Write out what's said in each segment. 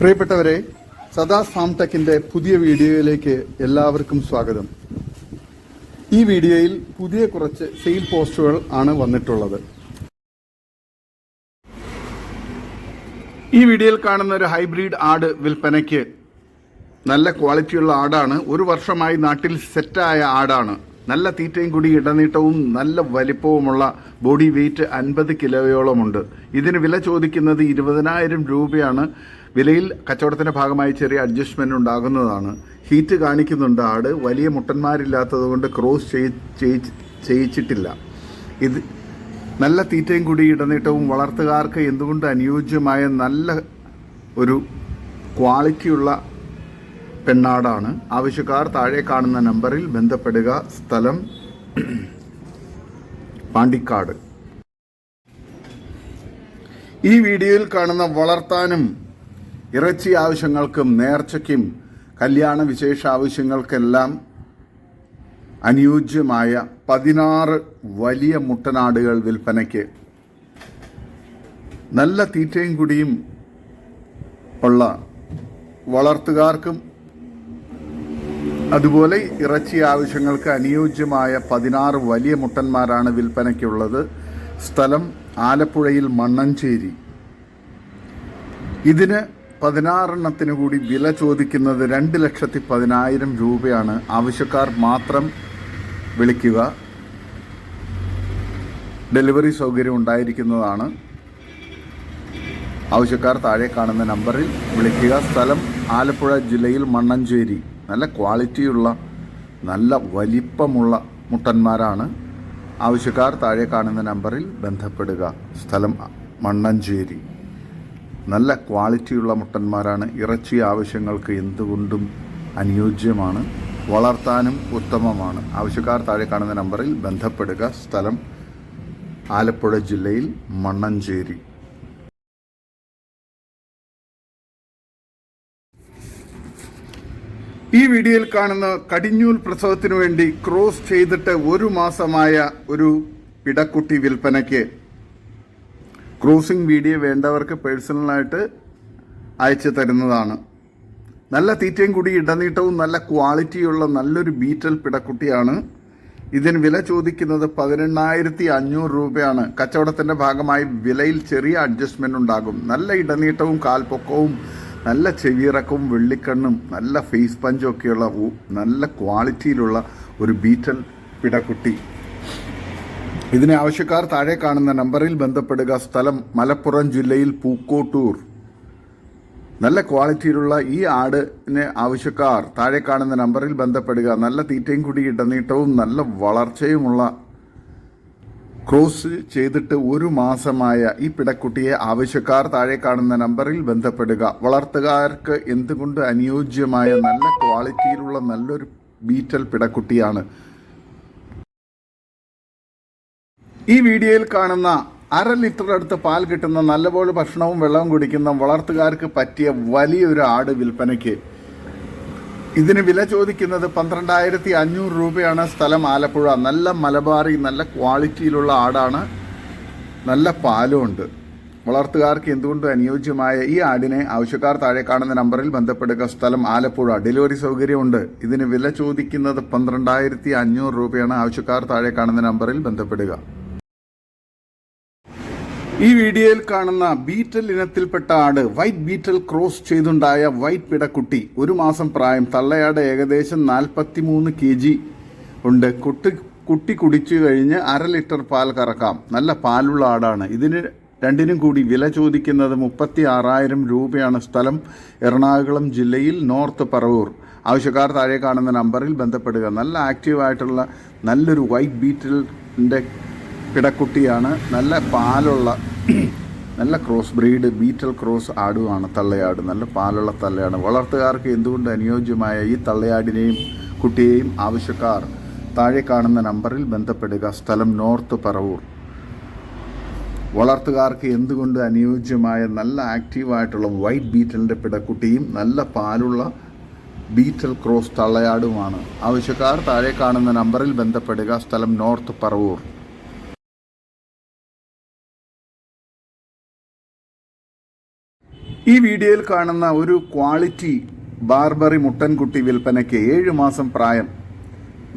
പ്രിയപ്പെട്ടവരെ സദാ സാംടെക്കിന്റെ പുതിയ വീഡിയോയിലേക്ക് എല്ലാവർക്കും സ്വാഗതം. ഈ വീഡിയോയിൽ പുതിയ കുറച്ച് സെയിൽ പോസ്റ്റുകൾ ആണ് വന്നിട്ടുള്ളത്. ഈ വീഡിയോയിൽ കാണുന്ന ഒരു ഹൈബ്രിഡ് ആട് വിൽപ്പനയ്ക്ക് നല്ല ക്വാളിറ്റിയുള്ള ആടാണ്. ഒരു വർഷമായി നാട്ടിൽ സെറ്റായ ആടാണ്. നല്ല തീറ്റയും കൂടി ഇടനീട്ടവും നല്ല വലിപ്പവുമുള്ള ബോഡി വെയിറ്റ് അൻപത് കിലോയോളമുണ്ട്. ഇതിന് വില ചോദിക്കുന്നത് ഇരുപതിനായിരം രൂപയാണ്. വിലയിൽ കച്ചവടത്തിന്റെ ഭാഗമായി ചെറിയ അഡ്ജസ്റ്റ്മെന്റ് ഉണ്ടാകുന്നതാണ്. ഹീറ്റ് കാണിക്കുന്നുണ്ട്. ആട് വലിയ മുട്ടന്മാരില്ലാത്തതുകൊണ്ട് ക്രോസ് ചെയ്- ചെയ്- ചെയ്യിച്ചിട്ടില്ല. ഇത് നല്ല തീറ്റയും കൂടി ഇടനീട്ടവും വളർത്തുകാർക്ക് എന്തുകൊണ്ട് അനുയോജ്യമായ നല്ല ഒരു ക്വാളിറ്റിയുള്ള പെണ്ണാടാണ്? ആവശ്യക്കാർ താഴെ കാണുന്ന നമ്പറിൽ ബന്ധപ്പെടുക. സ്ഥലം പാണ്ടിക്കാട്. ഈ വീഡിയോയിൽ കാണുന്ന വളർത്താനും ഇറച്ചി ആവശ്യങ്ങൾക്കും നേർച്ചയ്ക്കും കല്യാണ വിശേഷ ആവശ്യങ്ങൾക്കെല്ലാം അനുയോജ്യമായ പതിനാറ് വലിയ മുട്ടനാടുകൾ വിൽപ്പനയ്ക്ക് നല്ല തീറ്റയും കുടിയും ഉള്ള വളർത്തുകാർക്കും അതുപോലെ ഇറച്ചി ആവശ്യങ്ങൾക്ക് അനുയോജ്യമായ പതിനാറ് വലിയ മുട്ടന്മാരാണ് വിൽപ്പനയ്ക്കുള്ളത്. സ്ഥലം ആലപ്പുഴയിൽ മണ്ണഞ്ചേരി. ഇതിന് പതിനാറെണ്ണത്തിന് കൂടി വില ചോദിക്കുന്നത് രണ്ട് ലക്ഷത്തി പതിനായിരം രൂപയാണ്. ആവശ്യക്കാർ മാത്രം വിളിക്കുക. ഡെലിവറി സൗകര്യം ഉണ്ടായിരിക്കുന്നതാണ്. ആവശ്യക്കാർ താഴെ കാണുന്ന നമ്പറിൽ വിളിക്കുക. സ്ഥലം ആലപ്പുഴ ജില്ലയിൽ മണ്ണഞ്ചേരി. നല്ല ക്വാളിറ്റിയുള്ള നല്ല വലിപ്പമുള്ള മുട്ടന്മാരാണ്. ആവശ്യക്കാർ താഴെ കാണുന്ന നമ്പറിൽ ബന്ധപ്പെടുക. സ്ഥലം മണ്ണഞ്ചേരി. നല്ല ക്വാളിറ്റിയുള്ള മുട്ടന്മാരാണ്. ഇറച്ചി ആവശ്യങ്ങൾക്ക് എന്തുകൊണ്ടും അനുയോജ്യമാണ്. വളർത്താനും ഉത്തമമാണ്. ആവശ്യക്കാർ താഴെ കാണുന്ന നമ്പറിൽ ബന്ധപ്പെടുക. സ്ഥലം ആലപ്പുഴ ജില്ലയിൽ മണ്ണഞ്ചേരി. ഈ വീഡിയോയിൽ കാണുന്ന കടിഞ്ഞൂൽ പ്രസവത്തിനു വേണ്ടി ക്രോസ് ചെയ്തിട്ട് ഒരു മാസമായ ഒരു പിടക്കുട്ടി വിൽപ്പനയ്ക്ക് ക്രോസിംഗ് വീഡിയോ വേണ്ടവർക്ക് പേഴ്സണലായിട്ട് അയച്ചു തരുന്നതാണ്. നല്ല തീറ്റയും കൂടി ഇടനീട്ടവും നല്ല ക്വാളിറ്റിയുള്ള നല്ലൊരു ബീറ്റൽ പിടക്കുട്ടിയാണ്. ഇതിന് വില ചോദിക്കുന്നത് പതിനെണ്ണായിരത്തി അഞ്ഞൂറ് രൂപയാണ്. കച്ചവടത്തിന്റെ ഭാഗമായി വിലയിൽ ചെറിയ അഡ്ജസ്റ്റ്മെന്റ് ഉണ്ടാകും. നല്ല ഇടനീട്ടവും കാൽപ്പൊക്കവും നല്ല ചെവിയിറക്കവും വെള്ളിക്കണ്ണും നല്ല ഫേസ് പഞ്ചും ഒക്കെയുള്ള നല്ല ക്വാളിറ്റിയിലുള്ള ഒരു ബീറ്റൽ പിടക്കുട്ടി. ഇതിന് ആവശ്യക്കാർ താഴെ കാണുന്ന നമ്പറിൽ ബന്ധപ്പെടുക. സ്ഥലം മലപ്പുറം ജില്ലയിൽ പൂക്കോട്ടൂർ. നല്ല ക്വാളിറ്റിയിലുള്ള ഈ ആടിന് ആവശ്യക്കാർ താഴെ കാണുന്ന നമ്പറിൽ ബന്ധപ്പെടുക. നല്ല തീറ്റയും കുടി ഇടനീട്ടവും നല്ല വളർച്ചയുമുള്ള ക്രോസ് ചെയ്തിട്ട് ഒരു മാസമായ ഈ പിടക്കുട്ടിയെ ആവശ്യക്കാർ താഴെ കാണുന്ന നമ്പറിൽ ബന്ധപ്പെടുക. വളർത്തുകാർക്ക് എന്തുകൊണ്ട് അനുയോജ്യമായ നല്ല ക്വാളിറ്റിയിലുള്ള നല്ലൊരു ബീറ്റൽ പിടക്കുട്ടിയാണ്? ഈ വീഡിയോയിൽ കാണുന്ന അര ലിറ്റർ അടുത്ത് പാൽ കിട്ടുന്ന നല്ലപോലെ ഭക്ഷണവും വെള്ളവും കുടിക്കുന്ന വളർത്തുകാർക്ക് പറ്റിയ വലിയൊരു ആട് വിൽപ്പനയ്ക്ക്. ഇതിന് വില ചോദിക്കുന്നത് പന്ത്രണ്ടായിരത്തി അഞ്ഞൂറ് രൂപയാണ്. സ്ഥലം ആലപ്പുഴ. നല്ല മലബാറി നല്ല ക്വാളിറ്റിയിലുള്ള ആടാണ്. നല്ല പാലും ഉണ്ട്. വളർത്തുകാർക്ക് എന്തുകൊണ്ടും അനുയോജ്യമായ ഈ ആടിനെ ആവശ്യക്കാർ താഴെ കാണുന്ന നമ്പറിൽ ബന്ധപ്പെടുക. സ്ഥലം ആലപ്പുഴ. ഡെലിവറി സൗകര്യമുണ്ട്. ഇതിന് വില ചോദിക്കുന്നത് പന്ത്രണ്ടായിരത്തി അഞ്ഞൂറ് രൂപയാണ്. ആവശ്യക്കാർ താഴെ കാണുന്ന നമ്പറിൽ ബന്ധപ്പെടുക. ഈ വീഡിയോയിൽ കാണുന്ന ബീറ്റൽ ഇനത്തിൽപ്പെട്ട ആട് വൈറ്റ് ബീറ്റൽ ക്രോസ് ചെയ്തുണ്ടായ വൈറ്റ് പിടക്കുട്ടി ഒരു മാസം പ്രായം തള്ളയാട് ഏകദേശം നാൽപ്പത്തി മൂന്ന് കെ ജി ഉണ്ട്. കുട്ടി കുട്ടി കുടിച്ചു കഴിഞ്ഞ് അര ലിറ്റർ പാൽ കറക്കാം. നല്ല പാലുള്ള ആടാണ്. ഇതിന് രണ്ടിനും കൂടി വില ചോദിക്കുന്നത് മുപ്പത്തി ആറായിരം രൂപയാണ് സ്ഥലം. എറണാകുളം ജില്ലയിൽ നോർത്ത് പറവൂർ. ആവശ്യക്കാർ താഴെ കാണുന്ന നമ്പറിൽ ബന്ധപ്പെടുക. നല്ല ആക്റ്റീവായിട്ടുള്ള നല്ലൊരു വൈറ്റ് ബീറ്റലിന്റെ പിടക്കുട്ടിയാണ്. നല്ല പാലുള്ള നല്ല ക്രോസ് ബ്രീഡ് ബീറ്റൽ ക്രോസ് ആടുമാണ് തള്ളയാട്. നല്ല പാലുള്ള തള്ളയാണ്. വളർത്തുകാർക്ക് എന്തുകൊണ്ട് അനുയോജ്യമായ ഈ തള്ളയാടിനെയും കുട്ടിയെയും ആവശ്യക്കാർ താഴെ കാണുന്ന നമ്പറിൽ ബന്ധപ്പെടുക? സ്ഥലം നോർത്ത് പറവൂർ. വളർത്തുകാർക്ക് എന്തുകൊണ്ട് അനുയോജ്യമായ നല്ല ആക്റ്റീവായിട്ടുള്ള വൈറ്റ് ബീറ്റലിന്റെ പിടക്കുട്ടിയും നല്ല പാലുള്ള ബീറ്റൽ ക്രോസ് തള്ളയാടുമാണ്? ആവശ്യക്കാർ താഴെ കാണുന്ന നമ്പറിൽ ബന്ധപ്പെടുക. സ്ഥലം നോർത്ത് പറവൂർ. ഈ വീഡിയോയിൽ കാണുന്ന ഒരു ക്വാളിറ്റി ബാർബറി മുട്ടൻകുട്ടി വിൽപ്പനയ്ക്ക് ഏഴ് മാസം പ്രായം.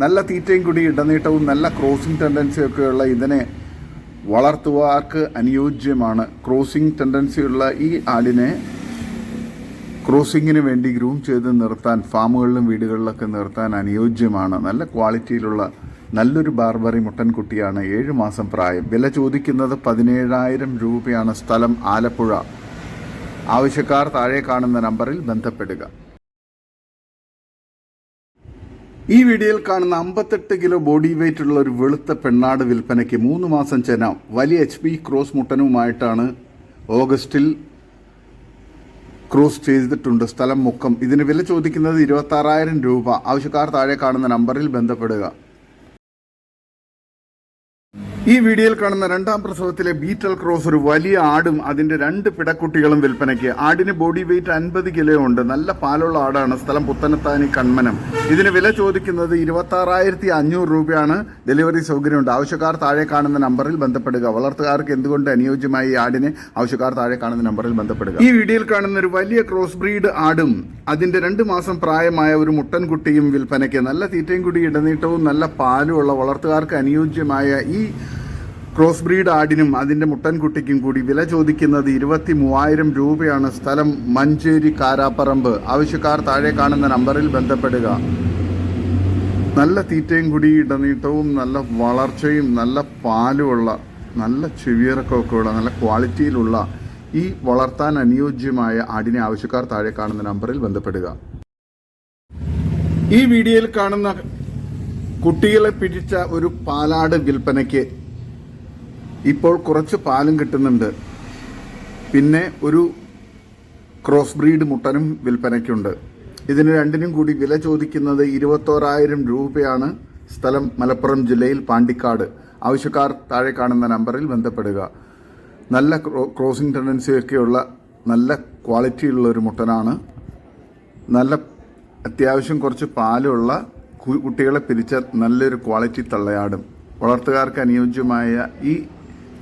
നല്ല തീറ്റയും കൂടി ഇടനീട്ടവും നല്ല ക്രോസിംഗ് ടെൻഡൻസിയൊക്കെയുള്ള ഇതിനെ വളർത്തുവാർക്ക് അനുയോജ്യമാണ്. ക്രോസിംഗ് ടെൻഡൻസിയുള്ള ഈ ആടിനെ ക്രോസിങ്ങിന് വേണ്ടി ഗ്രൂം ചെയ്ത് നിർത്താൻ ഫാമുകളിലും വീടുകളിലൊക്കെ നിർത്താൻ അനുയോജ്യമാണ്. നല്ല ക്വാളിറ്റിയിലുള്ള നല്ലൊരു ബാർബറി മുട്ടൻകുട്ടിയാണ് ഏഴ് മാസം പ്രായം. വില ചോദിക്കുന്നത് പതിനേഴായിരം രൂപയാണ് സ്ഥലം ആലപ്പുഴ. ആവശ്യക്കാർ താഴെ കാണുന്ന നമ്പറിൽ ബന്ധപ്പെടുക. ഈ വീഡിയോയിൽ കാണുന്ന അമ്പത്തെട്ട് കിലോ ബോഡി വെയിറ്റ് ഉള്ള ഒരു വെളുത്ത പെണ്ണാട് വിൽപ്പനയ്ക്ക് മൂന്ന് മാസം ചെന വലിയ എച്ച് പി ക്രോസ് മുട്ടനുമായിട്ടാണ് ഓഗസ്റ്റിൽ ക്രോസ് ചെയ്തിട്ടുണ്ട് സ്ഥലം മുക്കം. ഇതിന് വില ചോദിക്കുന്നത് ഇരുപത്തി ആറായിരം രൂപ. ആവശ്യക്കാർ താഴെ കാണുന്ന നമ്പറിൽ ബന്ധപ്പെടുക. ഈ വീഡിയോയിൽ കാണുന്ന രണ്ടാം പ്രസവത്തിലെ ബീറ്റൽ ക്രോസ് ഒരു വലിയ ആടും അതിന്റെ രണ്ട് പിടക്കുട്ടികളും വിൽപ്പനയ്ക്ക്. ആടിന് ബോഡി വെയിറ്റ് അൻപത് കിലോ ഉണ്ട്. നല്ല പാലുള്ള ആടാണ്. സ്ഥലം പുത്തനത്താനി കൺമനം ഇതിന് വില ചോദിക്കുന്നത് ഇരുപത്തി ആറായിരത്തി അഞ്ഞൂറ് രൂപയാണ്. ഡെലിവറി സൗകര്യമുണ്ട്. ആവശ്യക്കാർ താഴെ കാണുന്ന നമ്പറിൽ ബന്ധപ്പെടുക. വളർത്തുകാർക്ക് എന്തുകൊണ്ട് അനുയോജ്യമായി ഈ ആടിനെ ആവശ്യക്കാർ താഴെ കാണുന്ന നമ്പറിൽ ബന്ധപ്പെടുക? ഈ വീഡിയോയിൽ കാണുന്ന ഒരു വലിയ ക്രോസ് ബ്രീഡ് ആടും അതിന്റെ രണ്ട് മാസം പ്രായമായ ഒരു മുട്ടൻകുട്ടിയും വിൽപ്പനയ്ക്ക്. നല്ല തീറ്റയും കുടി ഇടനീട്ടവും നല്ല പാലുമുള്ള വളർത്തുകാർക്ക് അനുയോജ്യമായ ഈ ക്രോസ് ബ്രീഡ് ആടിനും അതിന്റെ മുട്ടൻകുട്ടിക്കും കൂടി വില ചോദിക്കുന്നത് ഇരുപത്തി മൂവായിരം രൂപയാണ്. സ്ഥലം മഞ്ചേരി കാരാപ്പറമ്പ്. ആവശ്യക്കാർ താഴെ കാണുന്ന നമ്പറിൽ ബന്ധപ്പെടുക. നല്ല തീറ്റയും കൂടി ഇടനീട്ടവും നല്ല വളർച്ചയും നല്ല പാലുമുള്ള നല്ല ചെവിയിറക്കമൊക്കെ ഉള്ള നല്ല ക്വാളിറ്റിയിലുള്ള ഈ വളർത്താൻ അനുയോജ്യമായ ആടിനെ ആവശ്യക്കാർ താഴെ കാണുന്ന നമ്പറിൽ ബന്ധപ്പെടുക. ഈ വീഡിയോയിൽ കാണുന്ന കുട്ടികളെ പിടിച്ച ഒരു പാലാട് വിൽപ്പനയ്ക്ക് ഇപ്പോൾ കുറച്ച് പാലും കിട്ടുന്നുണ്ട്. പിന്നെ ഒരു ക്രോസ് ബ്രീഡ് മുട്ടനും വിൽപ്പനയ്ക്കുണ്ട്. ഇതിന് രണ്ടിനും കൂടി വില ചോദിക്കുന്നത് ഇരുപത്തോരായിരം രൂപയാണ്. സ്ഥലം മലപ്പുറം ജില്ലയിൽ പാണ്ടിക്കാട്. ആവശ്യക്കാർ താഴെ കാണുന്ന നമ്പറിൽ ബന്ധപ്പെടുക. നല്ല ക്രോ- ക്രോസിംഗ് ടെൻഡൻസിയൊക്കെയുള്ള നല്ല ക്വാളിറ്റിയുള്ള ഒരു മുട്ടനാണ്. നല്ല അത്യാവശ്യം കുറച്ച് പാലുള്ള കുട്ടികളെ പിരിച്ച നല്ലൊരു ക്വാളിറ്റി തള്ളയാടും. വളർത്തുകാർക്ക് അനുയോജ്യമായ ഈ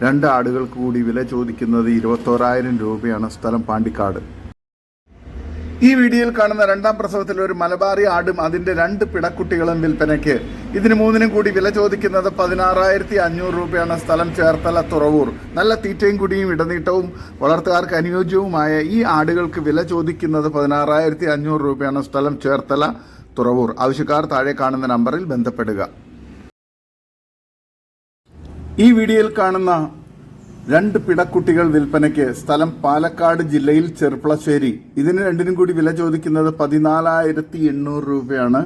രണ്ട് ആടുകൾക്ക് കൂടി വില ചോദിക്കുന്നത് ഇരുപത്തോരായിരം രൂപയാണ് സ്ഥലം പാണ്ടിക്കാട്. ഈ വീഡിയോയിൽ കാണുന്ന രണ്ടാം പ്രസവത്തിൽ ഒരു മലബാറി ആടും അതിന്റെ രണ്ട് പിടക്കുട്ടികളും വിൽപ്പനയ്ക്ക്. ഇതിന് മൂന്നിനും കൂടി വില ചോദിക്കുന്നത് പതിനാറായിരത്തി അഞ്ഞൂറ് രൂപയാണ് സ്ഥലം ചേർത്തല തുറവൂർ. നല്ല തീറ്റയും കുടിയും ഇടനീട്ടവും വളർത്തുകാർക്ക് അനുയോജ്യവുമായ ഈ ആടുകൾക്ക് വില ചോദിക്കുന്നത് പതിനാറായിരത്തി അഞ്ഞൂറ് രൂപയാണ് സ്ഥലം ചേർത്തല തുറവൂർ. ആവശ്യക്കാർ താഴെ കാണുന്ന നമ്പറിൽ ബന്ധപ്പെടുക. ഈ വീഡിയോയിൽ കാണുന്ന രണ്ട് പിടക്കുട്ടികൾ വിൽപ്പനയ്ക്ക് സ്ഥലം പാലക്കാട് ജില്ലയിൽ ചെർപ്പളശ്ശേരി. ഇതിന് രണ്ടിനും കൂടി വില ചോദിക്കുന്നത് പതിനാലായിരത്തി എണ്ണൂറ് രൂപയാണ്.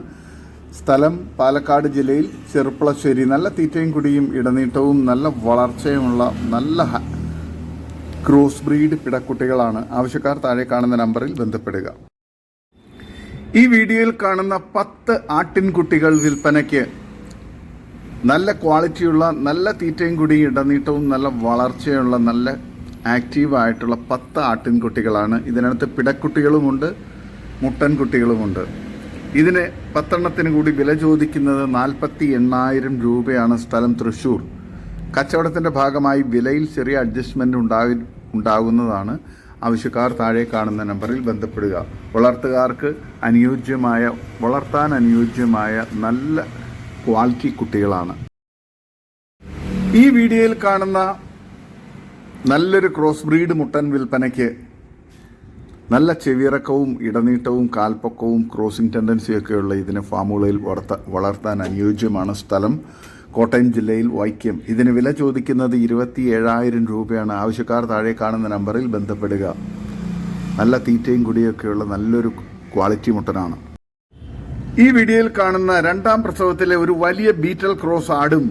സ്ഥലം പാലക്കാട് ജില്ലയിൽ ചെറുപ്പളശ്ശേരി നല്ല തീറ്റയും കുടിയും ഇടനീട്ടവും നല്ല വളർച്ചയുമുള്ള നല്ല ക്രോസ് ബ്രീഡ് പിടക്കുട്ടികളാണ്. ആവശ്യക്കാർ താഴെ കാണുന്ന നമ്പറിൽ ബന്ധപ്പെടുക. ഈ വീഡിയോയിൽ കാണുന്ന പത്ത് ആട്ടിൻകുട്ടികൾ വിൽപ്പനയ്ക്ക് നല്ല ക്വാളിറ്റിയുള്ള നല്ല തീറ്റയും കൂടി ഇടനീട്ടവും നല്ല വളർച്ചയുള്ള നല്ല ആക്റ്റീവായിട്ടുള്ള പത്ത് ആട്ടിൻകുട്ടികളാണ്. ഇതിനകത്ത് പിടക്കുട്ടികളുമുണ്ട് മുട്ടൻകുട്ടികളുമുണ്ട്. ഇതിന് പത്തെണ്ണത്തിന് കൂടി വില ചോദിക്കുന്നത് നാൽപ്പത്തി എണ്ണായിരം രൂപയാണ് സ്ഥലം തൃശ്ശൂർ കച്ചവടത്തിന്റെ ഭാഗമായി വിലയിൽ ചെറിയ അഡ്ജസ്റ്റ്മെന്റ് ഉണ്ടായി ഉണ്ടാകുന്നതാണ്. ആവശ്യക്കാർ താഴെ കാണുന്ന നമ്പറിൽ ബന്ധപ്പെടുക. വളർത്തുകാർക്ക് അനുയോജ്യമായ വളർത്താൻ അനുയോജ്യമായ നല്ല ക്വാളിറ്റി കുട്ടികളാണ്. ഈ വീഡിയോയിൽ കാണുന്ന നല്ലൊരു ക്രോസ് ബ്രീഡ് മുട്ടൻ വിൽപ്പനയ്ക്ക് നല്ല ചെവിയിറക്കവും ഇടനീട്ടവും കാൽപ്പൊക്കവും ക്രോസിംഗ് ടെൻഡൻസിയൊക്കെയുള്ള ഇതിനെ ഫാമുകളിൽ വളർത്ത വളർത്താൻ അനുയോജ്യമാണ് സ്ഥലം. കോട്ടയം ജില്ലയിൽ വൈക്കം. ഇതിന് വില ചോദിക്കുന്നത് ഇരുപത്തി ഏഴായിരം രൂപയാണ്. ആവശ്യക്കാർ താഴെ കാണുന്ന നമ്പറിൽ ബന്ധപ്പെടുക. നല്ല തീറ്റയും കുടിയൊക്കെയുള്ള നല്ലൊരു ക്വാളിറ്റി മുട്ടനാണ്. ഈ വീഡിയോയിൽ കാണുന്ന രണ്ടാം പ്രസവത്തിലെ ഒരു വലിയ ബീറ്റൽ ക്രോസ് ആടും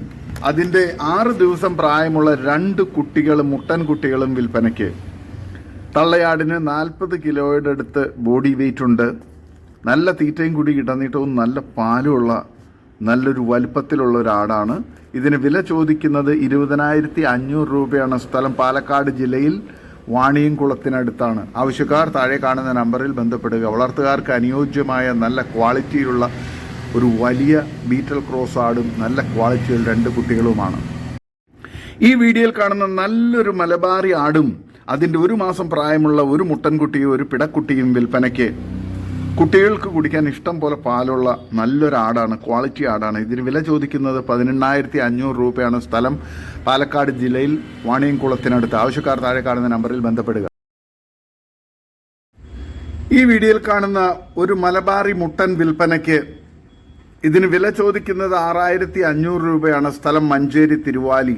അതിന്റെ ആറ് ദിവസം പ്രായമുള്ള രണ്ട് കുട്ടികളും മുട്ടൻ കുട്ടികളും വിൽപ്പനയ്ക്ക്. തള്ളയാടിന് നാൽപ്പത് കിലോയുടെ അടുത്ത് ബോഡി വെയിറ്റ് ഉണ്ട്. നല്ല തീറ്റയും കൂടി ഇടനീട്ടവും നല്ല പാലുമുള്ള നല്ലൊരു വലുപ്പത്തിലുള്ള ഒരു ആടാണ്. ഇതിന് വില ചോദിക്കുന്നത് ഇരുപതിനായിരത്തി അഞ്ഞൂറ് രൂപയാണ് സ്ഥലം പാലക്കാട് ജില്ലയിൽ. വാണിയംകുളത്തിനടുത്താണ് ആവശ്യക്കാർ താഴെ കാണുന്ന നമ്പറിൽ ബന്ധപ്പെടുക. വളർത്തുകാർക്ക് അനുയോജ്യമായ നല്ല ക്വാളിറ്റിയുള്ള ഒരു വലിയ ബീറ്റൽ ക്രോസ് ആടും നല്ല ക്വാളിറ്റിയിൽ രണ്ട് കുട്ടികളുമാണ്. ഈ വീഡിയോയിൽ കാണുന്ന നല്ലൊരു മലബാറി ആടും അതിന്റെ ഒരു മാസം പ്രായമുള്ള ഒരു മുട്ടൻകുട്ടിയും ഒരു പിടക്കുട്ടിയും വിൽപ്പനയ്ക്ക് കുട്ടികൾക്ക് കുടിക്കാൻ ഇഷ്ടം പോലെ പാലുള്ള നല്ലൊരു ആടാണ് ക്വാളിറ്റി ആടാണ്. ഇതിന് വില ചോദിക്കുന്നത് പതിനെണ്ണായിരത്തി അഞ്ഞൂറ് രൂപയാണ്. സ്ഥലം പാലക്കാട് ജില്ലയിൽ വാണിയംകുളത്തിനടുത്ത്. ആവശ്യക്കാർ താഴെ കാണുന്ന നമ്പറിൽ ബന്ധപ്പെടുക. ഈ വീഡിയോയിൽ കാണുന്ന ഒരു മലബാറി മുട്ടൻ വിൽപ്പനയ്ക്ക് ഇതിന് വില ചോദിക്കുന്നത് ആറായിരത്തി അഞ്ഞൂറ് രൂപയാണ്. സ്ഥലം മഞ്ചേരി തിരുവാലി.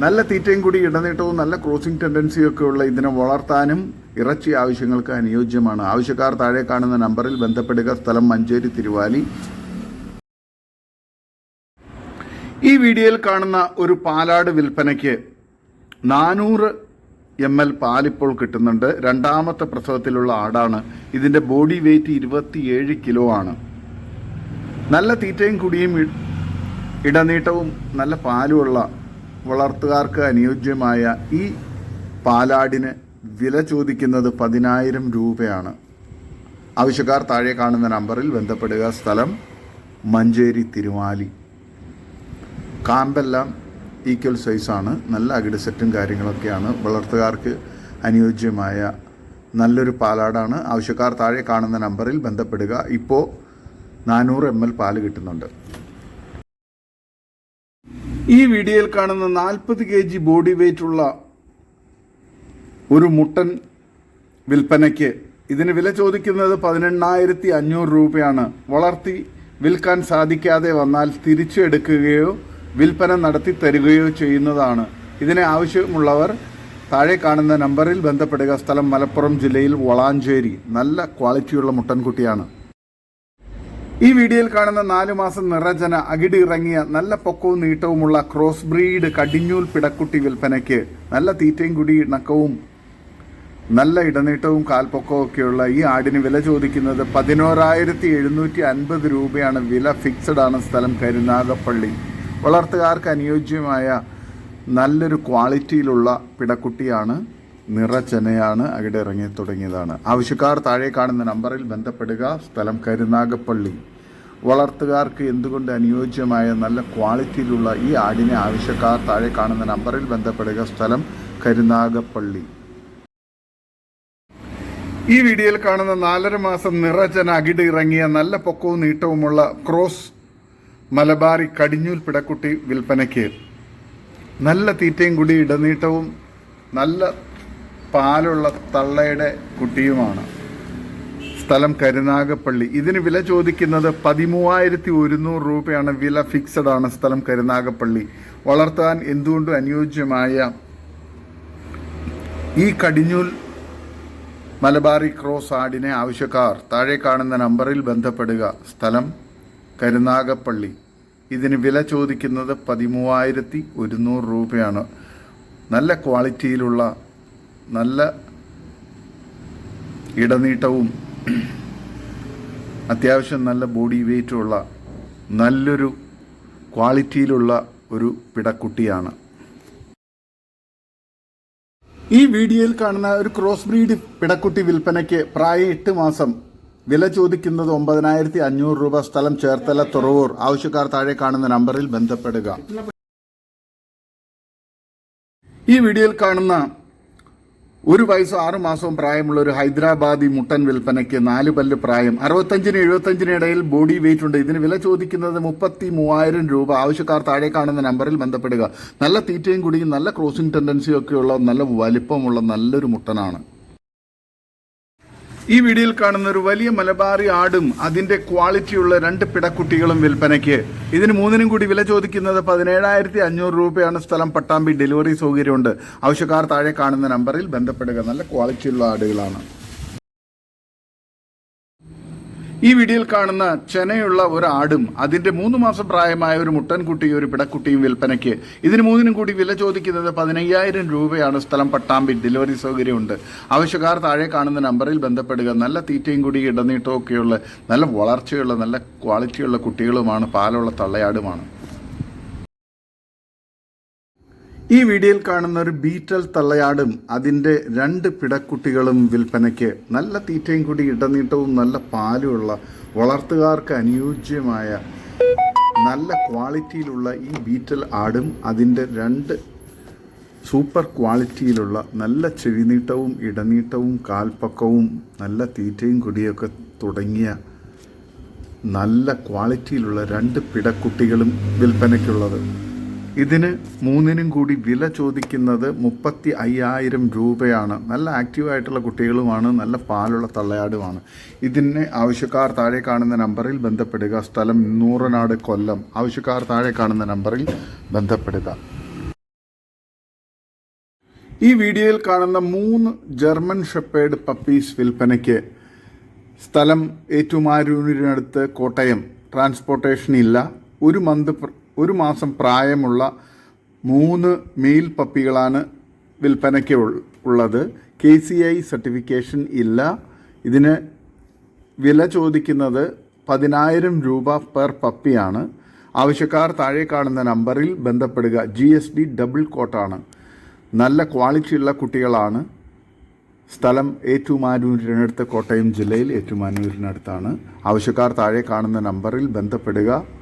നല്ല തീറ്റയും കൂടി ഇടനീട്ടവും നല്ല ക്രോസിംഗ് ടെൻഡൻസിയും ഒക്കെ ഉള്ള ഇതിനെ വളർത്താനും ഇറച്ചി ആവശ്യങ്ങൾക്ക് അനുയോജ്യമാണ്. ആവശ്യക്കാർ താഴെ കാണുന്ന നമ്പറിൽ ബന്ധപ്പെടുക. സ്ഥലം മഞ്ചേരി തിരുവാലി. ഈ വീഡിയോയിൽ കാണുന്ന ഒരു പാലാട് വിൽപ്പനയ്ക്ക് നാനൂറ് എം എൽ പാലിപ്പോൾ കിട്ടുന്നുണ്ട്. രണ്ടാമത്തെ പ്രസവത്തിലുള്ള ആടാണ്. ഇതിന്റെ ബോഡി വെയിറ്റ് ഇരുപത്തിയേഴ് കിലോ ആണ്. നല്ല തീറ്റയും കുടിയും ഇടനീട്ടവും നല്ല പാലുമുള്ള വളർത്തുകാർക്ക് അനുയോജ്യമായ ഈ പാലാടിന് വില ചോദിക്കുന്നത് പതിനായിരം രൂപയാണ്. ആവശ്യക്കാർ താഴെ കാണുന്ന നമ്പറിൽ ബന്ധപ്പെടുക. സ്ഥലം മഞ്ചേരി തിരുമാലി. കാമ്പെല്ലാം ഈക്വൽ സൈസാണ് നല്ല അകിട് സെറ്റും കാര്യങ്ങളൊക്കെയാണ്. വളർത്തുകാർക്ക് അനുയോജ്യമായ നല്ലൊരു പാലാടാണ്. ആവശ്യക്കാർ താഴെ കാണുന്ന നമ്പറിൽ ബന്ധപ്പെടുക. ഇപ്പോൾ നാനൂറ് എം എൽ പാൽ കിട്ടുന്നുണ്ട്. ഈ വീഡിയോയിൽ കാണുന്ന നാൽപ്പത് കെ ജി ബോഡി വെയ്റ്റ് ഉള്ള ഒരു മുട്ടൻ വിൽപ്പനയ്ക്ക് ഇതിന് വില ചോദിക്കുന്നത് പതിനെണ്ണായിരത്തി അഞ്ഞൂറ് രൂപയാണ്. വളർത്തി വിൽക്കാൻ സാധിക്കാതെ വന്നാൽ തിരിച്ചെടുക്കുകയോ വിൽപ്പന നടത്തി തരികയോ ചെയ്യുന്നതാണ്. ഇതിന് ആവശ്യമുള്ളവർ താഴെ കാണുന്ന നമ്പറിൽ ബന്ധപ്പെടുക. സ്ഥലം മലപ്പുറം ജില്ലയിൽ വളാഞ്ചേരി. നല്ല ക്വാളിറ്റിയുള്ള മുട്ടൻകുട്ടിയാണ്. ഈ വീഡിയോയിൽ കാണുന്ന നാലു മാസം നിറജന അകിടി ഇറങ്ങിയ നല്ല പൊക്കവും നീട്ടവുമുള്ള ക്രോസ് ബ്രീഡ് കടിഞ്ഞൂൽ പിടക്കുട്ടി വിൽപ്പനയ്ക്ക് നല്ല തീറ്റയും കുടി ഇണക്കവും നല്ല ഇടനീട്ടവും കാൽപ്പൊക്കവും ഒക്കെയുള്ള ഈ ആടിന് വില ചോദിക്കുന്നത് പതിനോരായിരത്തി എഴുന്നൂറ്റി അൻപത് രൂപയാണ്. വില ഫിക്സഡ് ആണ് സ്ഥലം കരുനാഗപ്പള്ളി വളർത്തുകാർക്ക് അനുയോജ്യമായ നല്ലൊരു ക്വാളിറ്റിയിലുള്ള പിടക്കുട്ടിയാണ് നിറച്ചെനയാണ് അവിടെ ഇറങ്ങി തുടങ്ങിയതാണ്. ആവശ്യക്കാർ താഴെ കാണുന്ന നമ്പറിൽ ബന്ധപ്പെടുക. സ്ഥലം കരുനാഗപ്പള്ളി വളർത്തുകാർക്ക് എന്തുകൊണ്ട് അനുയോജ്യമായ നല്ല ക്വാളിറ്റിയിലുള്ള ഈ ആടിനെ ആവശ്യക്കാർ താഴെ കാണുന്ന നമ്പറിൽ ബന്ധപ്പെടുക? സ്ഥലം കരുനാഗപ്പള്ളി. ഈ വീഡിയോയിൽ കാണുന്ന നാലര മാസം നിറചന അകിട് ഇറങ്ങിയ നല്ല പൊക്കവും നീട്ടവുമുള്ള ക്രോസ് മലബാറി കടിഞ്ഞൂൽ പിടക്കുട്ടി വിൽപ്പനയ്ക്ക്. നല്ല തീറ്റയും കൂടി ഇടനീട്ടവും നല്ല പാലുള്ള തള്ളയുടെ കുട്ടിയുമാണ്. സ്ഥലം കരുനാഗപ്പള്ളി. ഇതിന് വില ചോദിക്കുന്നത് പതിമൂവായിരത്തി ഒരുന്നൂറ് രൂപയാണ്. വില ഫിക്സഡ് ആണ് സ്ഥലം കരുനാഗപ്പള്ളി. വളർത്താൻ എന്തുകൊണ്ടും അനുയോജ്യമായ ഈ കടിഞ്ഞൂൽ മലബാറി ക്രോസ് ആടിനെ ആവശ്യക്കാർ താഴെ കാണുന്ന നമ്പറിൽ ബന്ധപ്പെടുക. സ്ഥലം കരുനാഗപ്പള്ളി. ഇതിന് വില ചോദിക്കുന്നത് പതിമൂവായിരത്തി ഒരുന്നൂറ് രൂപയാണ്. നല്ല ക്വാളിറ്റിയിലുള്ള നല്ല ഇടനീട്ടവും അത്യാവശ്യം നല്ല ബോഡി വെയ്റ്റുള്ള നല്ലൊരു ക്വാളിറ്റിയിലുള്ള ഒരു പിടക്കുട്ടിയാണ്. ഈ വീഡിയോയിൽ കാണുന്ന ഒരു ക്രോസ് ബ്രീഡ് പിടക്കുട്ടി വിൽപ്പനയ്ക്ക് പ്രായം എട്ട് മാസം. വില ചോദിക്കുന്നത് ഒമ്പതിനായിരത്തി അഞ്ഞൂറ് രൂപ. സ്ഥലം ചേർത്തല തുറവൂർ. ആവശ്യക്കാർ താഴെ കാണുന്ന നമ്പറിൽ ബന്ധപ്പെടുക. ഈ വീഡിയോയിൽ കാണുന്ന ഒരു വയസ്സോ ആറു മാസവും പ്രായമുള്ള ഒരു ഹൈദരാബാദി മുട്ടൻ വിൽപ്പനയ്ക്ക് നാല് പല്ല് പ്രായം അറുപത്തഞ്ചിന് എഴുപത്തഞ്ചിന് ഇടയിൽ ബോഡി വെയിറ്റ് ഉണ്ട്. ഇതിന് വില ചോദിക്കുന്നത് മുപ്പത്തി മൂവായിരം രൂപ. ആവശ്യക്കാർ താഴെ കാണുന്ന നമ്പറിൽ ബന്ധപ്പെടുക. നല്ല തീറ്റയും കുടിയും നല്ല ക്രോസിംഗ് ടെൻഡൻസിയും ഒക്കെയുള്ള നല്ല വലിപ്പമുള്ള നല്ലൊരു മുട്ടനാണ്. ഈ വീഡിയോയിൽ കാണുന്ന ഒരു വലിയ മലബാറി ആടും അതിന്റെ ക്വാളിറ്റിയുള്ള രണ്ട് പിടക്കുട്ടികളും വിൽപ്പനയ്ക്ക്. ഇതിന് മൂന്നിനും കൂടി വില ചോദിക്കുന്നത് പതിനേഴായിരത്തി അഞ്ഞൂറ് രൂപയാണ്. സ്ഥലം പട്ടാമ്പി ഡെലിവറി സൗകര്യമുണ്ട്. ആവശ്യക്കാർ താഴെ കാണുന്ന നമ്പറിൽ ബന്ധപ്പെടുക. നല്ല ക്വാളിറ്റിയുള്ള ആടുകളാണ്. ഈ വീഡിയോയിൽ കാണുന്ന ചെനയുള്ള ഒരു ആടും അതിന്റെ മൂന്ന് മാസം പ്രായമായ ഒരു മുട്ടൻകുട്ടിയും ഒരു പിടക്കുട്ടിയും വിൽപ്പനയ്ക്ക്. ഇതിന് മൂന്നിനും കൂടി വില ചോദിക്കുന്നത് പതിനയ്യായിരം രൂപയാണ്. സ്ഥലം പട്ടാമ്പി ഡെലിവറി സൗകര്യമുണ്ട്. ആവശ്യക്കാർ താഴെ കാണുന്ന നമ്പറിൽ ബന്ധപ്പെടുക. നല്ല തീറ്റയും കൂടി ഇടനീട്ടവും ഒക്കെയുള്ള നല്ല വളർച്ചയുള്ള നല്ല ക്വാളിറ്റിയുള്ള കുട്ടികളുമാണ്. പാലുള്ള തള്ളയാടുമാണ്. ഈ വീഡിയോയിൽ കാണുന്ന ഒരു ബീറ്റൽ തള്ളയാടും അതിന്റെ രണ്ട് പിടക്കുട്ടികളും വിൽപ്പനയ്ക്ക് നല്ല തീറ്റയും കൂടി ഇടനീട്ടവും നല്ല പാലുമുള്ള വളർത്തുകാർക്ക് അനുയോജ്യമായ നല്ല ക്വാളിറ്റിയിലുള്ള ഈ ബീറ്റൽ ആടും അതിന്റെ രണ്ട് സൂപ്പർ ക്വാളിറ്റിയിലുള്ള നല്ല ചെവിനീട്ടവും ഇടനീട്ടവും കാൽപ്പക്കവും നല്ല തീറ്റയും കൊടിയൊക്കെ തുടങ്ങിയ നല്ല ക്വാളിറ്റിയിലുള്ള രണ്ട് പിടക്കുട്ടികളും വിൽപ്പനയ്ക്കുള്ളത്. ഇതിന് മൂന്നിനും കൂടി വില ചോദിക്കുന്നത് മുപ്പത്തി അയ്യായിരം രൂപയാണ്. നല്ല ആക്റ്റീവായിട്ടുള്ള കുട്ടികളുമാണ് നല്ല പാലുള്ള തള്ളയാടുമാണ്. ഇതിന് ആവശ്യക്കാർ താഴെ കാണുന്ന നമ്പറിൽ ബന്ധപ്പെടുക. സ്ഥലം നൂറനാട് കൊല്ലം. ആവശ്യക്കാർ താഴെ കാണുന്ന നമ്പറിൽ ബന്ധപ്പെടുക. ഈ വീഡിയോയിൽ കാണുന്ന മൂന്ന് ജർമ്മൻ ഷെപ്പേഡ് പപ്പീസ് വിൽപ്പനയ്ക്ക് സ്ഥലം ഏറ്റുമാരൂരിനടുത്ത് കോട്ടയം. ട്രാൻസ്പോർട്ടേഷൻ ഇല്ല ഒരു മന്ത് ഒരു മാസം പ്രായമുള്ള മൂന്ന് മെയിൽ പപ്പികളാണ് വിൽപ്പനയ്ക്ക് ഉള്ളത്. കെ സി ഐ സർട്ടിഫിക്കേഷൻ ഇല്ല. ഇതിന് വില ചോദിക്കുന്നത് പതിനായിരം രൂപ പെർ പപ്പിയാണ് ആവശ്യക്കാർ താഴെ കാണുന്ന നമ്പറിൽ ബന്ധപ്പെടുക. ജി എസ് ഡി ഡബിൾ കോട്ടാണ്. നല്ല ക്വാളിറ്റിയുള്ള കുട്ടികളാണ്. സ്ഥലം ഏറ്റുമാനൂരിനടുത്ത് കോട്ടയം ജില്ലയിൽ ഏറ്റുമാനൂരിനടുത്താണ്. ആവശ്യക്കാർ താഴെ കാണുന്ന നമ്പറിൽ ബന്ധപ്പെടുക.